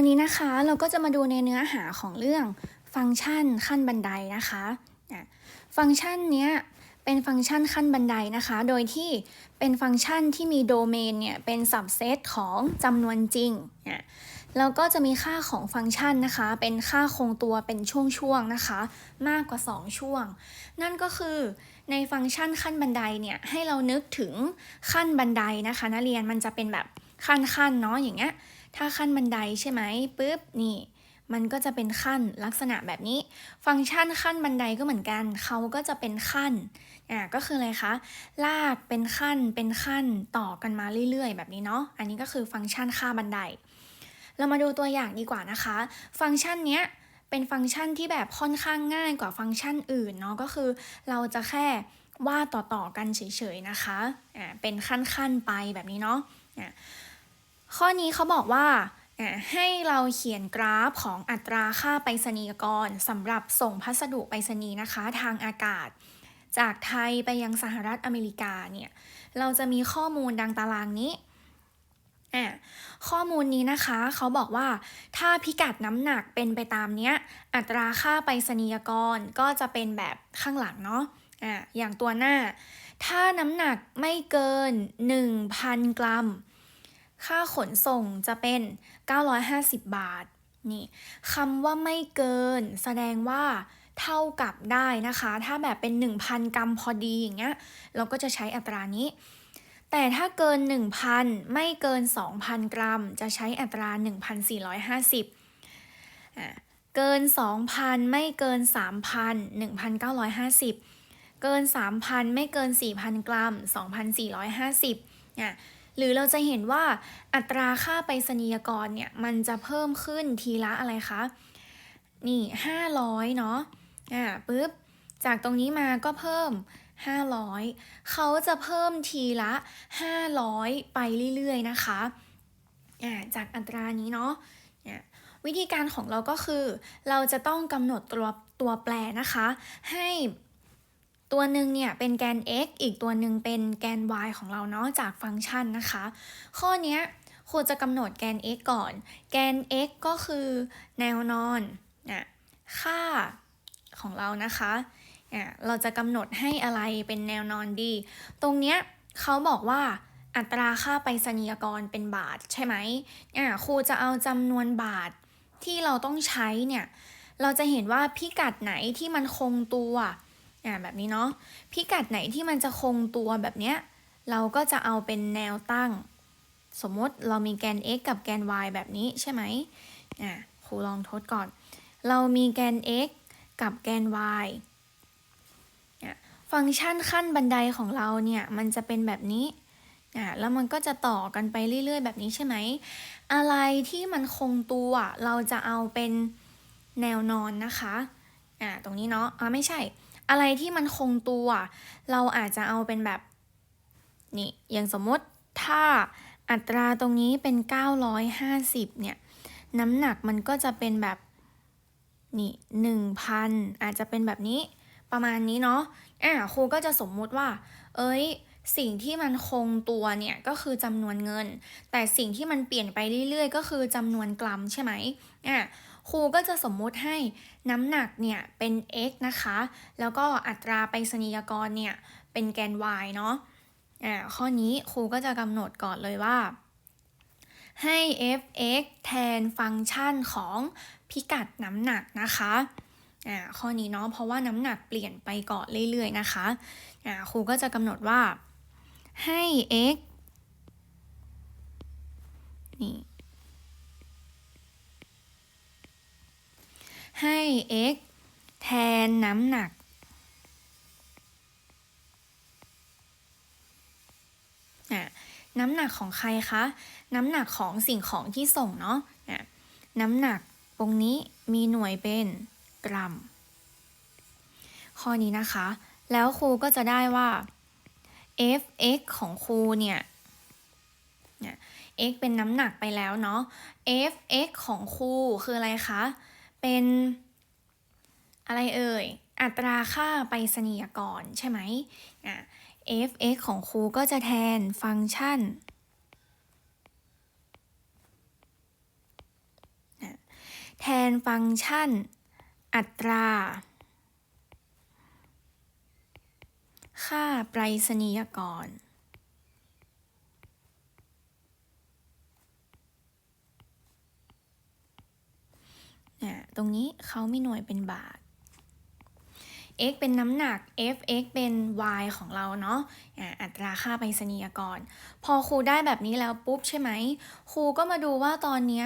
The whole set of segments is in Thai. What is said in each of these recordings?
วันนี้นะคะเราก็จะมาดูในเนื้อหาของเรื่องฟังก์ชันขั้นบันไดนะคะฟังก์ชันเนี้ยเป็นฟังก์ชันขั้นบันไดนะคะ โดยที่เป็นฟังก์ชันที่มีโดเมนเนี่ยเป็นสับเซตของจำนวนจริงอะแล้วก็จะมีค่าของฟังก์ชันนะคะ เป็นค่าคงตัวเป็นช่วงๆนะคะ มากกว่า 2 ช่วง นั่นก็คือในฟังก์ชันขั้นบันไดเนี่ยให้เรานึกถึงขั้นบันไดนะคะนักเรียนมันจะเป็นแบบขั้นๆเนาะอย่างเงี้ย ถ้าขั้นบันไดใช่ไหมปุ๊บนี่มันก็จะเป็นขั้นลักษณะแบบนี้ ฟังก์ชันขั้นบันไดก็เหมือนกัน เขาก็จะเป็นขั้นอ่าก็คืออะไรคะ ลากเป็นขั้นเป็นขั้นต่อกันมาเรื่อย ๆ แบบนี้เนาะอันนี้ก็คือฟังก์ชันค่าบันได เรามาดูตัวอย่างดีกว่านะคะ ฟังก์ชันเนี้ยเป็นฟังก์ชันที่แบบค่อนข้างง่ายกว่าฟังก์ชันอื่นเนาะก็คือ เราจะแค่ว่าต่อๆกันเฉยๆนะคะอ่าเป็นขั้นๆไปแบบนี้เนาะอ่า ข้อนี้เขาบอกว่าให้เราเขียนกราฟของอัตราค่าไปรษณียกรสำหรับส่งพัสดุไปรษณีย์นะคะ ทางอากาศ จากไทยไปยังสหรัฐอเมริกาเนี่ยเราจะมีข้อมูลดังตารางนี้ข้อมูลนี้นะคะเขาบอกว่า ถ้าพิกัดน้ำหนักเป็นไปตามเนี้ย อัตราค่าไปรษณียกรก็จะเป็นแบบข้างหลังเนาะอะอย่างตัวหน้า ถ้าน้ำหนักไม่เกิน 1,000 กรัม ค่าขนส่งจะเป็น 950 บาท นี่คำว่าไม่เกิน แสดงว่าเท่ากับได้นะคะ ถ้าแบบเป็น 1,000 กรัมพอดีอย่างเงี้ย เราก็จะใช้อัตรานี้ แต่ถ้าเกิน 1,000 ไม่เกิน 2,000 กรัม จะใช้อัตรา 1,450อ่าเกิน 2,000 ไม่เกิน 3,000 1,950 เกิน 3,000 ไม่เกิน 4,000 กรัม 2,450อะ หรือเราจะเห็นว่าอัตราค่าไปรษณียกรเนี่ยมันจะเพิ่มขึ้นทีละอะไรคะ นี่ 500 เนาะอ่าปุ๊บ จากตรงนี้มาก็เพิ่ม 500 เขาจะเพิ่มทีละ 500 ไปเรื่อยๆนะคะอ่าจากอัตรานี้เนาะอ่าวิธีการของเราก็คือ เราจะต้องกำหนดตัวตัวแปรนะคะ ให้ ตัวหนึ่งเนี่ยเป็นแกน x อีกตัวหนึ่งเป็นแกน y ของเราเนาะจากฟังก์ชันนะคะ ข้อนี้ยครูจะกำหนดแกน x ก่อน แกน x ก็คือแนวนอนนะค่าของเรานะคะอะเราจะกำหนดให้อะไรเป็นแนวนอนดี ตรงเนี้ยเขาบอกว่าอัตราค่าไปรษณียกรเป็นบาทใช่ไหมอะครูจะเอาจำนวนบาทที่เราต้องใช้เนี่ย เราจะเห็นว่าพิกัดไหนที่มันคงตัว อ่าแบบนี้เนาะพิกัดไหนที่มันจะคงตัวแบบเนี้ยเราก็จะเอาเป็นแนวตั้ง สมมติเรามีแกน x กับแกน y แบบนี้ใช่ไหมอ่าครูลองทดก่อน เรามีแกน x กับแกน y อะฟังก์ชันขั้นบันไดของเราเนี่ยมันจะเป็นแบบนี้อ่าแล้วมันก็จะต่อกันไปเรื่อยๆ แบบนี้ใช่ไหม อะไรที่มันคงตัวเราจะเอาเป็นแนวนอนนะคะอ่าตรงนี้เนาะอ่าไม่ใช่ อะไรที่มันคงตัว เราอาจจะเอาเป็นแบบนี่อย่างสมมติถ้าอัตราตรงนี้เป็น 950 เนี่ย น้ำหนักมันก็จะเป็นแบบนี่1,000อาจจะเป็นแบบนี้ประมาณนี้เนาะอ่าครูก็จะสมมุติว่า เอ้ย สิ่งที่มันคงตัวเนี่ยก็คือจำนวนเงิน แต่สิ่งที่มันเปลี่ยนไปเรื่อยๆ ก็คือจำนวนกรัมใช่ไหมอ่า ครูก็จะสมมุติให้น้ำหนักเนี่ยเป็น x นะคะ แล้วก็อัตราไปรษณียกรเนี่ยเป็นแกน y เนาะอ่าข้อนี้ครูก็จะกำหนดก่อนเลยว่า ให้ f(x) แทนฟังก์ชันของพิกัดน้ำหนักนะคะอ่าข้อนี้เนาะเพราะว่าน้ำหนักเปลี่ยนไปก่อนเรื่อยๆนะคะอ่าครูก็จะกำหนดว่าให้ x นี่ ให้ x แทนน้ำหนัก น้ำหนักของใครคะ น้ำหนักของสิ่งของที่ส่งเนาะอะน้ำหนักตรงนี้มีหน่วยเป็นกรัม ข้อนี้นะคะ แล้วครูก็จะได้ว่า f(x) ของครูเนี่ยเนี่ย x เป็นน้ำหนักไปแล้วเนาะ f(x) ของครูคืออะไรคะ เป็นอะไรเอ่ย อัตราค่าไปรษณียกรใช่ไหมอะ f(x) ของครูก็จะแทนฟังก์ชัน แทนฟังก์ชัน อัตรา ค่าไปรษณียกร เนี่ย ตรงนี้เขามีหน่วยเป็นบาท x เป็นน้ำหนัก f x เป็น y ของเราเนาะอะอัตราค่าไปรษณียกร พอครูได้แบบนี้แล้วปุ๊บใช่ไหม ครูก็มาดูว่าตอนนี้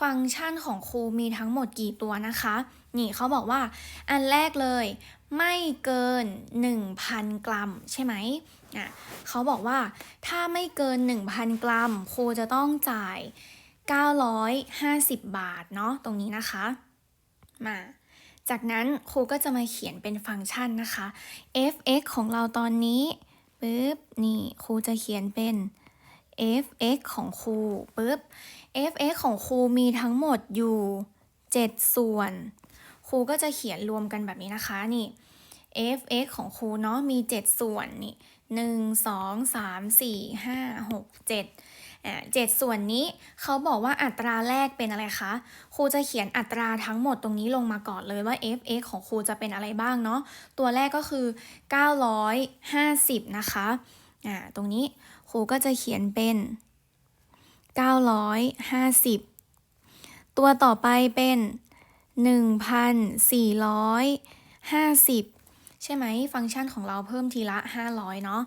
ฟังก์ชันของครูมีทั้งหมดกี่ตัวนะคะ นี่เขาบอกว่าอันแรกเลย ไม่เกิน 1,000 กรัม ใช่ไหมอะเขาบอกว่าถ้าไม่เกิน 1,000 กรัม ครูจะต้องจ่าย 950 บาทเนาะตรงนี้นะคะ มา จากนั้นครูก็จะมาเขียนเป็นฟังก์ชันนะคะ f(x) ของเราตอนนี้ปึ๊บนี่ครูจะเขียนเป็น f(x) ของครูปึ๊บ f(x) ของครูมีทั้งหมดอยู่ 7 ส่วน ครูก็จะเขียนรวมกันแบบนี้นะคะนี่ f(x) ของครูเนาะมี 7 ส่วนนี่หนึ่งสองสามสี่ห้าหกเจ็ด อ่าเจ็ดส่วนนี้เขาบอกว่าอัตราแรกเป็นอะไรคะครูจะเขียนอัตราทั้งหมดตรงนี้ลงมาก่อนเลยว่า f(x) ของครูจะเป็นอะไรบ้างเนาะตัวแรกก็คือ 950 นะคะอ่าตรงนี้ครูก็จะเขียนเป็น 950 ตัวต่อไปเป็น 1,450 ใช่ไหมฟังก์ชันของเราเพิ่มทีละ 500 เนาะ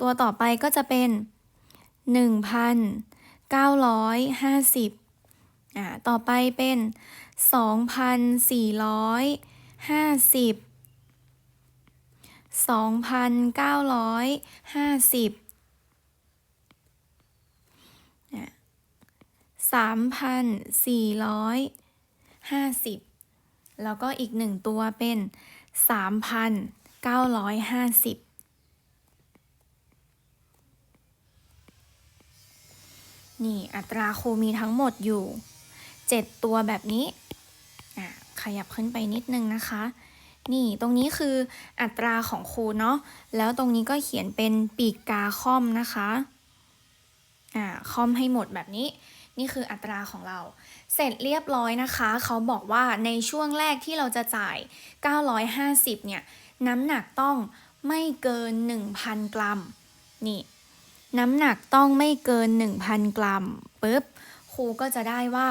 ตัวต่อไปก็จะเป็น 1,950อ่าต่อไปเป็น 2,450 2,950 3,450 แล้วก็อีกหนึ่งตัวเป็น 3,950 นี่อัตราครูมีทั้งหมดอยู่ 7 ตัวแบบนี้อะขยับขึ้นไปนิดนึงนะคะ นี่ตรงนี้คืออัตราของครูเนาะ แล้วตรงนี้ก็เขียนเป็นปีกกาคอมนะคะอ่าคอมให้หมดแบบนี้ นี่คืออัตราของเรา เสร็จเรียบร้อยนะคะ เขาบอกว่าในช่วงแรกที่เราจะจ่าย 950 เนี่ย น้ำหนักต้องไม่เกิน 1,000 กรัม นี่ น้ำหนักต้องไม่เกิน 1,000 กรัมปุ๊บครูก็จะได้ว่า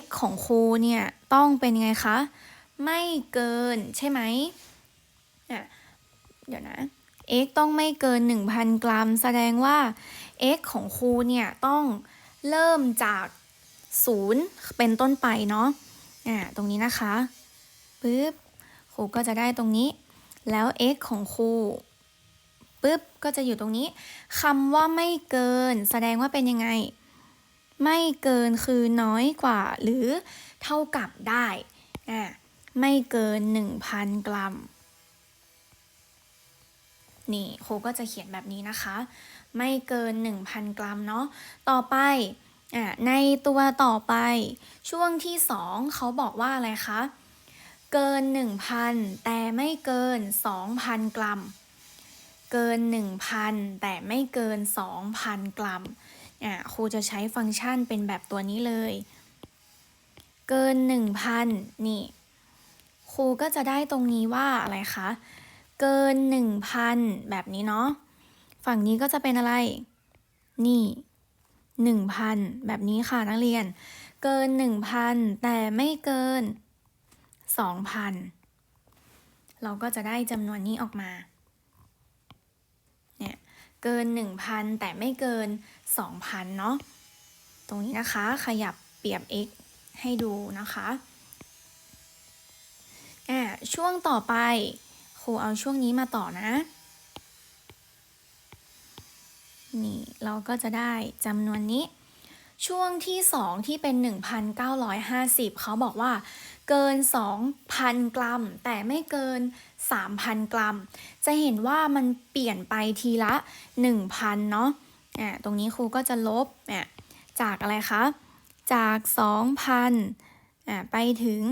x ของครูเนี่ยต้องเป็นไงคะ ไม่เกินใช่ไหมอะเดี๋ยวนะ x ต้องไม่เกิน 1,000 กรัม แสดงว่า x ของครูเนี่ยต้องเริ่มจาก0เป็นต้นไปเนาะอ่าตรงนี้นะคะปึ๊บครูก็จะได้ตรงนี้ แล้ว x ของครู ปึ๊บก็จะอยู่ตรงนี้คำว่าไม่เกิน แสดงว่าเป็นยังไง ไม่เกินคือน้อยกว่า หรือเท่ากับได้อ่าไม่เกิน 1,000 กรัม นี่คก็จะเขียนแบบนี้นะคะ ไม่เกิน 1,000 กรัมเนาะต่อไปอ่าในตัวต่อไป ช่วงที่ 2เขาบอกว่าอะไรคะเกิน 1,000 แต่ไม่เกิน 2,000 กรัม เกิน 1,000 แต่ไม่เกิน 2,000 กรัมอ่าครูจะใช้ฟังก์ชันเป็นแบบตัวนี้เลย เกิน 1,000 นี่ ครูก็จะได้ตรงนี้ว่าอะไรคะ เกิน 1,000 แบบนี้เนาะ ฝั่งนี้ก็จะเป็นอะไร นี่ 1,000 แบบนี้ค่ะนักเรียน เกิน 1,000 แต่ไม่เกิน 2,000 เราก็จะได้จำนวนนี้ออกมา เกิน 1,000 แต่ไม่เกิน 2,000 เนาะตรงนี้นะคะขยับเปรียบ x ให้ดูนะคะอ่าช่วงต่อไปครูเอาช่วงนี้มาต่อนะ นี่ เราก็จะได้จำนวนนี้ ช่วงที่ 2 ที่เป็น 1,950 เขาบอกว่า เกิน 2,000 กรัม แต่ไม่เกิน 3,000 กรัม จะเห็นว่ามันเปลี่ยนไปทีละ 1,000 เนาะอ่าตรงนี้ครูก็จะลบอะจากอะไรคะ จาก 2,000อ่าไปถึง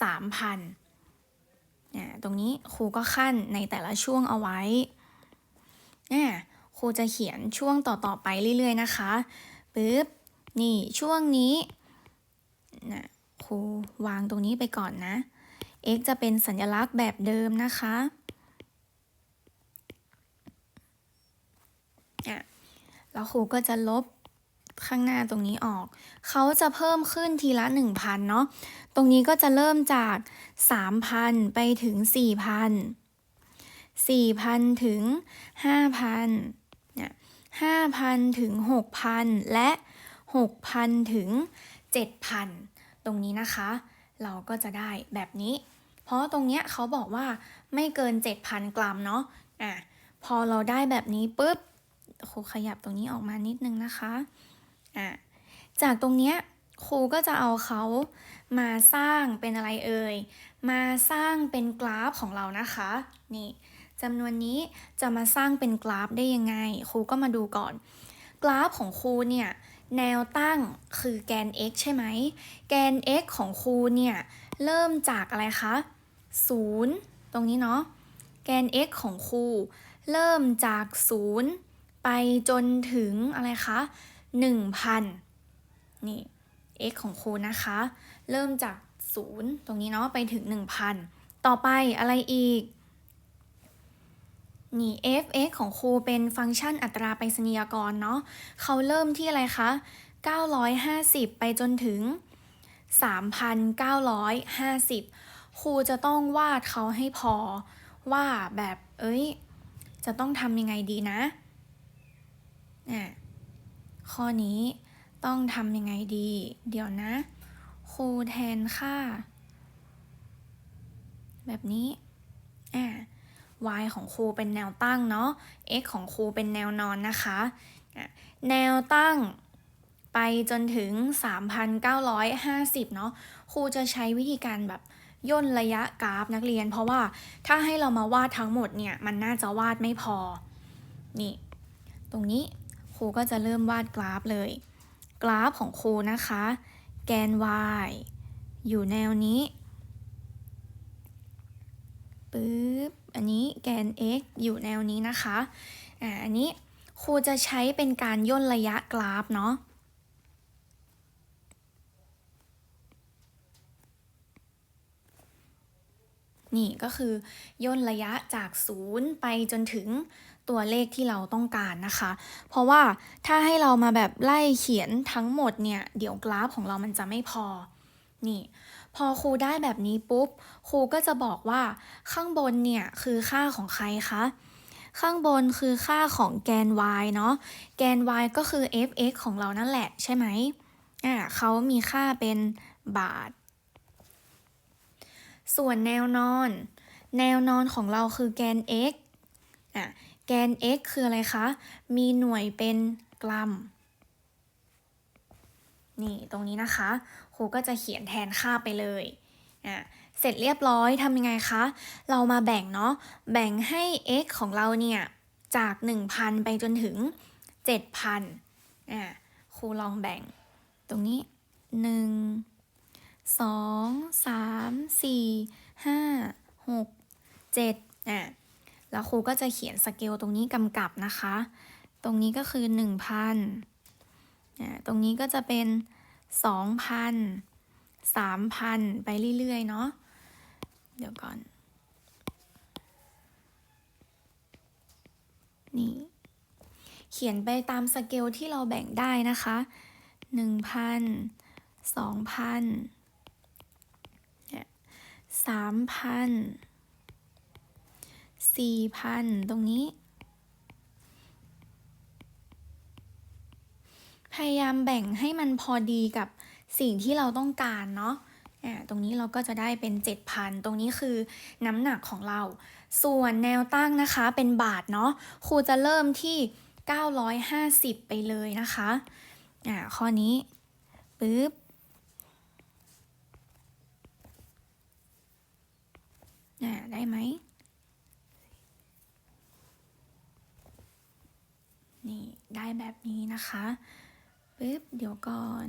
3,000อ่าตรงนี้ครูก็ขั้นในแต่ละช่วงเอาไว้อ่าครูจะเขียนช่วงต่อ ๆ ไปเรื่อย ๆ นะคะปึ๊บ นี่ช่วงนี้นะ ครูวางตรงนี้ไปก่อนนะ x จะเป็นสัญลักษณ์แบบเดิมนะคะะแล้วครูก็จะลบข้างหน้าตรงนี้ออก เขาจะเพิ่มขึ้นทีละ 1,000 เนาะ ตรงนี้ก็จะเริ่มจาก 3,000 ไปถึง 4,000 4,000 ถึง 5,000เนี่ย5,000 ถึง 6,000 และ 6,000 ถึง 7,000 รงนี้นะคะ เราก็จะได้แบบนี้ เพราะตรงเนี้ยเขาบอกว่าไม่เกิน 7,000 กรัมเนาะอะพอเราได้แบบนี้ปุ๊บครูขยับตรงนี้ออกมานิดนึงนะคะอะจากตรงเนี้ยครูก็จะเอาเขามาสร้างเป็นอะไรเอ่ย มาสร้างเป็นกราฟของเรานะคะ นี่จำนวนนี้จะมาสร้างเป็นกราฟได้ยังไง ครูก็มาดูก่อน กราฟของครูเนี่ย แนวตั้งคือแกน x ใช่ไหม แกน x ของครูเนี่ย เริ่มจากอะไรคะ 0 ตรงนี้เนาะ แกน x ของครูเริ่มจาก 0 ไปจนถึงอะไรคะ 1,000 นี่ x ของครูนะคะ เริ่มจาก 0 ตรงนี้เนาะ ไปถึง 1,000 ต่อไปอะไรอีก นี่ f(x) ของครูเป็นฟังก์ชันอัตราไปรษณียกรเนาะเขาเริ่มที่อะไรคะ 950 ไปจนถึง 3,950 ครูจะต้องวาดเขาให้พอว่าแบบเอ้ย จะต้องทำยังไงดีนะอะข้อนี้ต้องทำยังไงดี เดี๋ยวนะ ครูแทนค่า แบบนี้อะ y ของครูเป็นแนวตั้งเนาะ x ของครูเป็นแนวนอนนะคะ แนวตั้งไปจนถึง 3,950 เนาะ ครูจะใช้วิธีการแบบย่นระยะกราฟนักเรียน เพราะว่าถ้าให้เรามาวาดทั้งหมดเนี่ย มันน่าจะวาดไม่พอ นี่ ตรงนี้ครูก็จะเริ่มวาดกราฟเลย กราฟของครูนะคะ แกน y อยู่แนวนี้ปึ๊บ อันนี้แกน x อยู่แนวนี้นะคะ อ่า อันนี้ครูจะใช้เป็นการย่นระยะกราฟเนาะนี่ก็คือย่นระยะจากศูนย์ไปจนถึงตัวเลขที่เราต้องการนะคะ เพราะว่าถ้าให้เรามาแบบไล่เขียนทั้งหมดเนี่ย เดี๋ยวกราฟของเรามันจะไม่พอ นี่ พอครูได้แบบนี้ปุ๊บ ครูก็จะบอกว่าข้างบนเนี่ยคือค่าของใครคะ ข้างบนคือค่าของแกน y เนาะ แกน y ก็คือ f(x) ของเรานั่นแหละใช่ไหมอ่าเขามีค่าเป็นบาท ส่วนแนวนอน แนวนอนของเราคือแกน x อะแกน x คืออะไรคะ มีหน่วยเป็นกรัม นี่ตรงนี้นะคะ รูก็จะเขียนแทนค่าไปเลยอะเสร็จเรียบร้อยทำยังไงคะ เรามาแบ่งเนาะแบ่งให้ x ของเราเนี่ยจาก 1,000 ไปจนถึง 7,000อะครูลองแบ่ง ตรงนี้1สองสามสี่ห้าหกเจ็ดอะแล้วครูก็จะเขียนสเกลตรงนี้กำกับนะคะ ตรงนี้ก็คือหนึ่งพันอะตรงนี้ก็จะเป็น สองพันสามพันไปเรื่อย ๆ เนาะเดี๋ยวก่อน นี่ เขียนไปตามสเกลที่เราแบ่งได้นะคะหนึ่งพันสองพันสามพันสี่พันตรงนี้ พยายามแบ่งให้มันพอดีกับสิ่งที่เราต้องการเนาะอ่าตรงนี้เราก็จะได้เป็น 7,000 ตรงนี้คือน้ำหนักของเรา ส่วนแนวตั้งนะคะเป็นบาทเนาะครูจะเริ่มที่ 950 ไปเลยนะคะอ่าข้อนี้ปึ๊บอ่าได้ไหมนี่ได้แบบนี้นะคะ ปึ๊บเดี๋ยวก่อน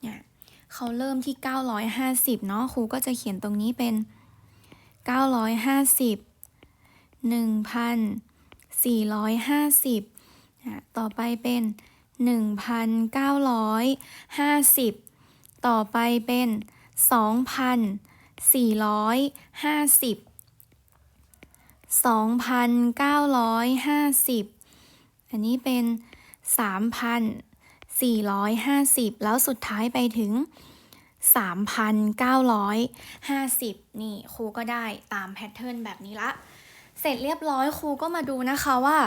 เนี่ยเขาเริ่มที่ 950 เนาะครูก็จะเขียนตรงนี้เป็น 950 1,000 450อะต่อไปเป็น 1,950 ต่อไปเป็น 2,450 2,950 อันนี้เป็น 3,450 แล้วสุดท้ายไปถึง 3,950 นี่ครูก็ได้ตามแพทเทิร์นแบบนี้ละ เสร็จเรียบร้อยครูก็มาดูนะคะว่า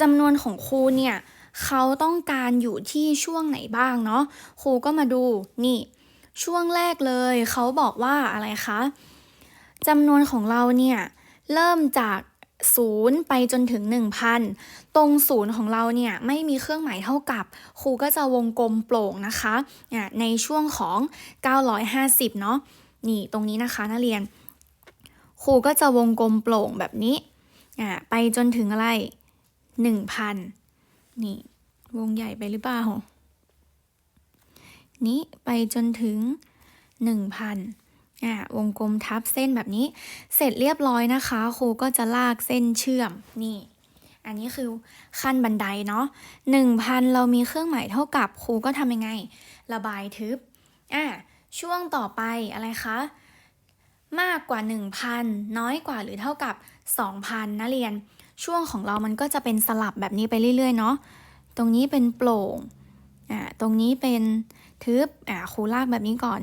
จำนวนของครูเนี่ยเขาต้องการอยู่ที่ช่วงไหนบ้างเนาะครูก็มาดูนี่ ช่วงแรกเลย เขาบอกว่าอะไรคะจำนวนของเราเนี่ย เริ่มจากศูนย์ไปจนถึง 1,000 ตรงศูนย์ของเราเนี่ยไม่มีเครื่องหมายเท่ากับ ครูก็จะวงกลมโปร่งนะคะในช่วงของ 950 เนาะนี่ตรงนี้นะคะนักเรียน ครูก็จะวงกลมโปร่งแบบนี้ไปจนถึงอะไร 1,000 นี่ วงใหญ่ไปหรือเปล่า นี้ไปจนถึง 1,000 อะวงกลมทับเส้นแบบนี้ เสร็จเรียบร้อยนะคะครูก็จะลากเส้นเชื่อมนี่ อันนี้คือขั้นบันไดเนาะ1,000เรามีเครื่องหมายเท่ากับครูก็ทำยังไง ระบายทึบอะช่วงต่อไปอะไรคะ มากกว่า 1,000 น้อยกว่าหรือเท่ากับ 2,000นะเรียน ช่วงของเรามันก็จะเป็นสลับแบบนี้ไปเรื่อยๆเนาะตรงนี้เป็นโปร่งอ่าตรงนี้เป็นทึบอ่าครูลากแบบนี้ก่อน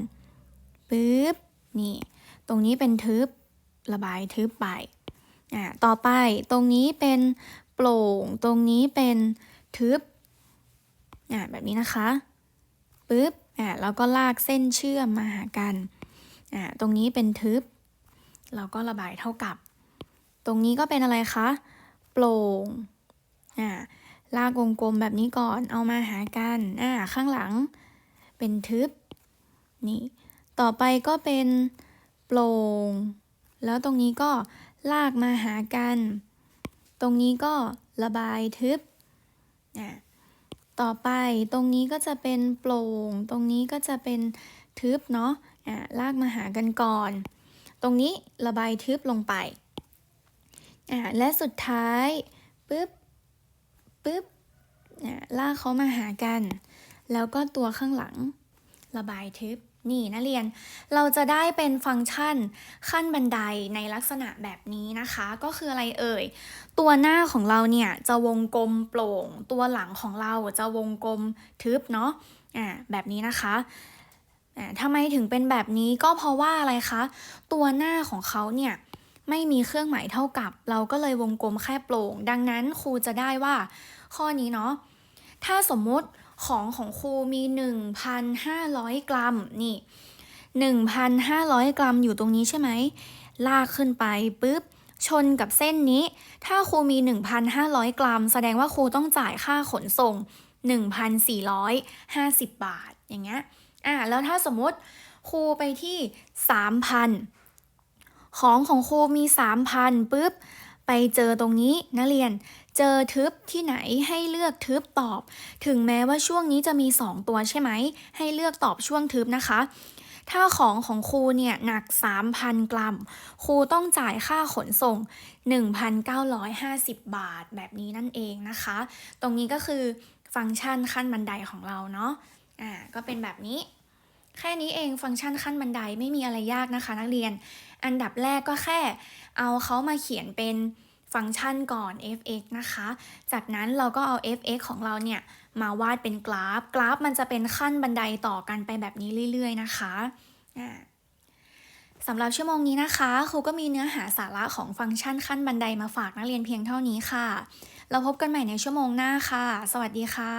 ปึ๊บ นี่ ตรงนี้เป็นทึบระบายทึบไปอ่าต่อไปตรงนี้เป็นโปร่ง ตรงนี้เป็นทึบอ่าแบบนี้นะคะปึ๊บอ่าแล้วก็ลากเส้นเชื่อมมาหากันอ่าตรงนี้เป็นทึบ เราก็ระบายเท่ากับ ตรงนี้ก็เป็นอะไรคะ โปร่งอ่าลากวงกลมแบบนี้ก่อนเอามาหากันอ่าข้างหลังเป็นทึบนี่ ต่อไปก็เป็นโปร่ง แล้วตรงนี้ก็ลากมาหากัน ตรงนี้ก็ระบายทึบอ่าต่อไปตรงนี้ก็จะเป็นโปร่ง ตรงนี้ก็จะเป็นทึบเนาะอ่าลากมาหากันก่อน ตรงนี้ระบายทึบลงไปอ่าและสุดท้ายปึ๊บปึ๊บอ่าลากเขามาหากัน แล้วก็ตัวข้างหลัง ระบายทึบ นี่นะเรียน เราจะได้เป็นฟังก์ชันขั้นบันไดในลักษณะแบบนี้นะคะ ก็คืออะไรเอ่ย ตัวหน้าของเราเนี่ยจะวงกลมโปร่ง ตัวหลังของเราจะวงกลมทึบเนาะอ่าแบบนี้นะคะอ่าทำไมถึงเป็นแบบนี้ก็เพราะว่าอะไรคะ ตัวหน้าของเขาเนี่ยไม่มีเครื่องหมายเท่ากับ เราก็เลยวงกลมแค่โปร่ง ดังนั้นครูจะได้ว่าข้อนี้เนาะถ้าสมมุติ ของของครูมี 1,500 กรัมนี่ 1,500 กรัมอยู่ตรงนี้ใช่ไหม ลากขึ้นไปปุ๊บ ชนกับเส้นนี้ ถ้าครูมี 1,500 กรัม แสดงว่าครูต้องจ่ายค่าขนส่ง 1,450 บาท อย่างเงี้ย อ่าแล้วถ้าสมมติครูไปที่ 3,000 ของของครูมี 3,000ปุ๊บ ไปเจอตรงนี้นักเรียน เจอทึบที่ไหนให้เลือกทึบตอบ ถึงแม้ว่าช่วงนี้จะมี 2 ตัวใช่ไหม ให้เลือกตอบช่วงทึบนะคะ ถ้าของของครูเนี่ยหนัก 3,000 กรัม ครูต้องจ่ายค่าขนส่ง 1,950 บาทแบบนี้นั่นเองนะคะ ตรงนี้ก็คือฟังก์ชันขั้นบันไดของเราเนาะ อ่า ก็เป็นแบบนี้ แค่นี้เองฟังก์ชันขั้นบันไดไม่มีอะไรยากนะคะ นักเรียน อันดับแรกก็แค่ เอาเขามาเขียนเป็น ฟังก์ชันก่อน fx นะคะ จากนั้นเราก็เอา fx ของเราเนี่ย มาวาดเป็นกราฟ กราฟมันจะเป็นขั้นบันไดต่อกันไปแบบนี้เรื่อย ๆ นะคะสำหรับชั่วโมงนี้นะคะครูก็มีเนื้อหาสาระของฟังก์ชันขั้นบันไดมาฝากนักเรียนเพียงเท่านี้ค่ะ เราพบกันใหม่ในชั่วโมงหน้าค่ะ สวัสดีค่ะ